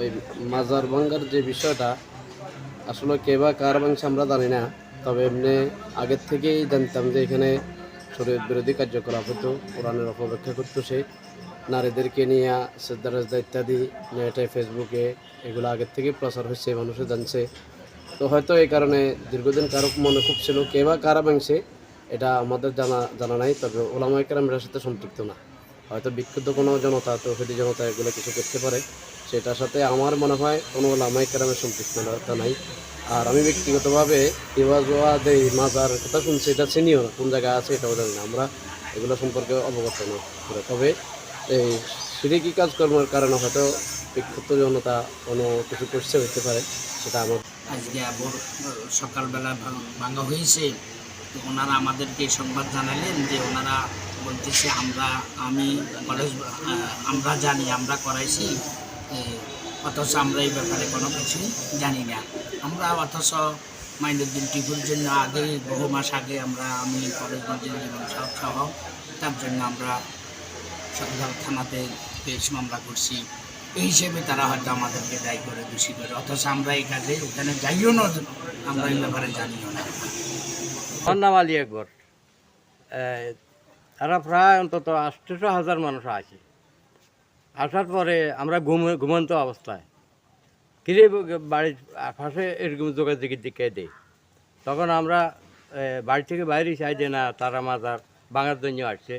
ওই মাজার ভাঙ্গার যে বিষয়টা, আসলে কে বা কার ভাঙছে আমরা জানি না, তবে এমনি আগের থেকেই জানতাম যে এখানে শরীর বিরোধী কার্যকলাপ হতো, কোরআনের অপব্যাখ্যা করতো সে। নারীদেরকে নিয়ে শ্রদ্ধা রাজদা ইত্যাদি নেটে ফেসবুকে এগুলো আগের থেকে প্রচার হচ্ছে মানুষে জানছে। তো হয়তো এই কারণে দীর্ঘদিন কারও মনে খুব ছিল কে বা কারা ভাঙছে এটা আমাদের জানা জানা নাই, তবে ওলামাই কারাম এটার সাথে সম্পৃক্ত না। হয়তো বিক্ষুব্ধ কোনো জনতা, তৌহিদি জনতা এগুলো কিছু করতে পারে। সেটার সাথে আমার মনে হয় কোনো ওলামাই কারামের সম্পৃক্ততা নাই। আর আমি ব্যক্তিগতভাবে দেই মাজার কথা শুনছি, এটা চিনিও না। কোন জায়গায় আছে এটাও জানি না। আমরা এগুলো সম্পর্কে অবগত পুরো। তবে এই সিরিকি কাজকর্মের কারণে হয়তো বিক্ষুব্ধ জনতা কোনো কিছু করছে হতে পারে, সেটা আমার আজকে আবার সকালবেলা ভাঙা হয়েছে। তো ওনারা আমাদেরকে সংবাদ জানালেন যে ওনারা বলতেছে, আমরা, আমি কলেজ আমরা জানি, আমরা করাইছি অথচ আমরা এই ব্যাপারে কোনো কিছু জানি না। আমরা অথচ মাইনুদ্দিন টিপুর জন্য আগে, বহু মাস আগে আমরা, আমি কলেজ জীবন সহ সহ, তার জন্য আমরা সদর থানাতে কেস মামলা করছি। এই হিসেবে তারা হয়তো আমাদেরকে দায়ী করে, দোষী করে। অথচ আমরা এই কাজে ওখানে যাইও না, আমরা এই ব্যাপারে জানিও না। আলী আকবর। তারা প্রায় অন্তত আটশো হাজার মানুষ আছে। আসার পরে আমরা ঘুম, ঘুমন্ত অবস্থায়। কিরে বাড়ির পাশে এরকম যোগাযোগের দিকে দেই। তখন আমরা বাড়ি থেকে বাইরে চাই যে না, তারা মাজার বাঙার জন্য আসছে।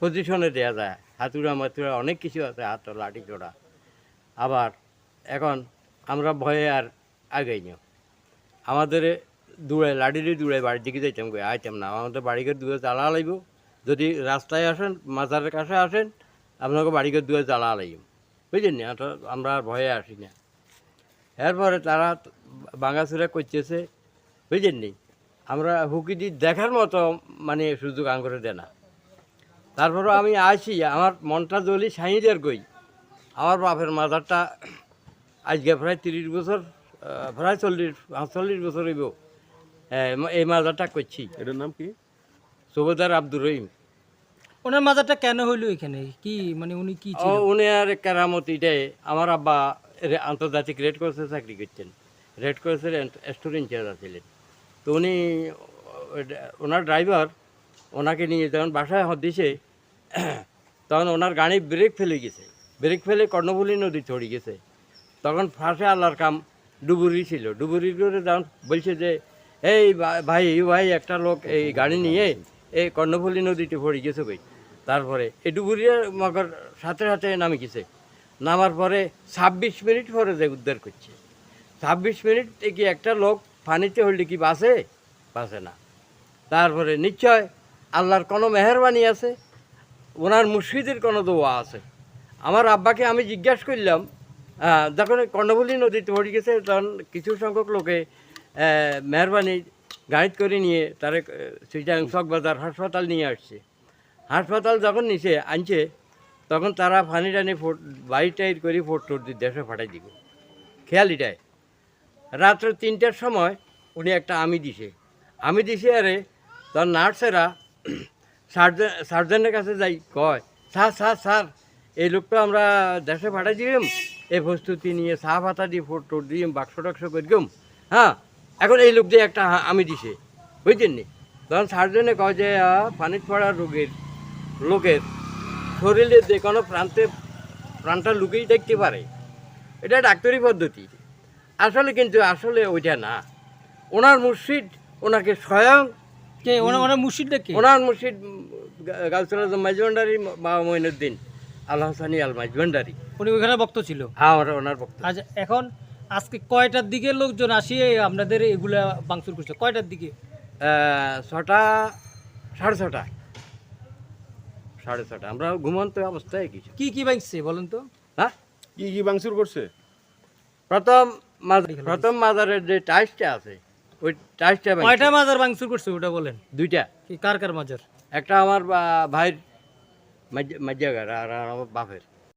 পজিশনে দেওয়া যায়, হাতুড়া মাতুড়া অনেক কিছু আছে, হাত লাঠি চোড়া আবার এখন আমরা ভয়ে আর আগেই নিও আমাদের দূরে লাঠিরে দূরে বাড়ির দিকে যাইতাম কই, আইতাম না। আমাদের বাড়িকে দূরে জ্বালা লাইব যদি রাস্তায় আসেন, মাজারের কাছে আসেন, আপনাকে বাড়িকে দূরে জ্বালা লাইব বুঝলেন আমরা ভয়ে আসি না। এরপরে তারা বাঙ্গাচুরা করতেছে। বুঝলেন নি? আমরা হুকি দি দেখার মতো মানে সুযোগ আঙ্গুরে দেয় না। তারপরে আমি আসি, আমার মনটা জ্বলি সাইদের কই। আমার বাপের মাজারটা আজকে প্রায় তিরিশ বছর প্রায় চল্লিশ চল্লিশ বছর হইব এই মাজারটা করছি। এটার নাম কি? সুবেদার আব্দুর রহিম। ওনার মাজারটা কেন হইল এখানে? কি মানে উনি কি ও উনি আর কেরামত এটাই আমার আব্বা আন্তর্জাতিক রেড ক্রসে চাকরি করতেন। রেড ক্রসের স্টোর ইনচার্জ আছিলেন তো উনি ওনার ড্রাইভার ওনাকে নিয়ে যখন বাসায় হাত দিছে তখন ওনার গাড়ি ব্রেক ফেলে গেছে। ব্রেক ফেলে কর্ণফুলী নদী চড়ে গেছে। তখন ফাঁসে আল্লাহর কাম ডুবুরি ছিল। ডুবুরি করে যখন বলছে যে এই ভাই ভাই একটা লোক এই গাড়ি নিয়ে এই কর্ণফুলী নদীতে পড়ে গেছে ভাই। তারপরে এই ডুবুরিয়া মগর সাথে সাথে নামে গেছে। নামার পরে ছাব্বিশ মিনিট পরে যে উদ্ধার করছে। ছাব্বিশ মিনিট কি একটা লোক পানিতে হলে কি বাসে বাসে না। তারপরে নিশ্চয় আল্লাহর কোনো মেহরবানি আছে? ওনার মুর্শিদের কোনো দোয়া আছে? আমার আব্বাকে আমি জিজ্ঞাসা করলাম যখন কর্ণফুলী নদীতে পড়ে গেছে, তখন কিছু সংখ্যক লোকে মেহরবানি গাড়িত করে নিয়ে তারে সুইটাং চকবাজার হাসপাতাল নিয়ে আসছে। হাসপাতাল যখন নিচে আনছে, তখন তারা ফানি টানি ফোট বাইর টাইর করে ফোট টোট দিয়ে দেশে পাঠাই দিব। খেয়ালিটায় রাত্র তিনটার সময় উনি একটা আমি দিছে। আমি দিছে, আরে তখন নার্সেরা সার্জন সার্জনের কাছে যাই, কয়, স্যার স্যার স্যার, এই লোকটা আমরা দেশে পাঠাই দিলাম এই প্রস্তুতি নিয়ে চা পাতা দিয়ে ফোট টোট দিয়ে বাক্স টাক্স করলাম হ্যাঁ এখন এই লোক দিয়ে একটা আমি দিছে বুঝছেন নি? তখন সার্জনে কয় যে পানিত পড়া রোগের লোকের শরীরে যে কোনো প্রান্তে প্রাণটা লুকিয়ে দেখতে পারে। এটা ডাক্তারি পদ্ধতি। আসলে কিন্তু আসলে ওইটা না। ওনার মুর্শিদ ওনাকে স্বয়ং কে? ওনার ওনার মুর্শিদটা কে? ওনার মুর্শিদ গাউসুল মাইজভান্ডারি বাবা মঈনুদ্দিন আল হাসানি আল মাইজভান্ডারি উনি ওখানে বক্ত ছিল? হ্যাঁ ওনার বক্ত আচ্ছা এখন আজকে কয়টার দিকে লোকজন আসিয়ে আপনাদের এগুলা বাংসুর করছে। কয়টার দিকে? ছটা সাড়ে ছটা। সাড়ে ছটা। আমরা ঘুমন্ত অবস্থায় কিছু কি কি বাংছে বলেন তো? হ্যাঁ? কি কি বাংসুর করছে? প্রথম প্রথম মাজারের যে টাইসটা আছে ওই টাইসটা কয়টা মাজার বাংসুর করছে ওটা বলেন? দুইটা। কি কার কার মাজার? একটা আমার ভাইয়ের মাজ্জাগার আর আর আমার বাপের।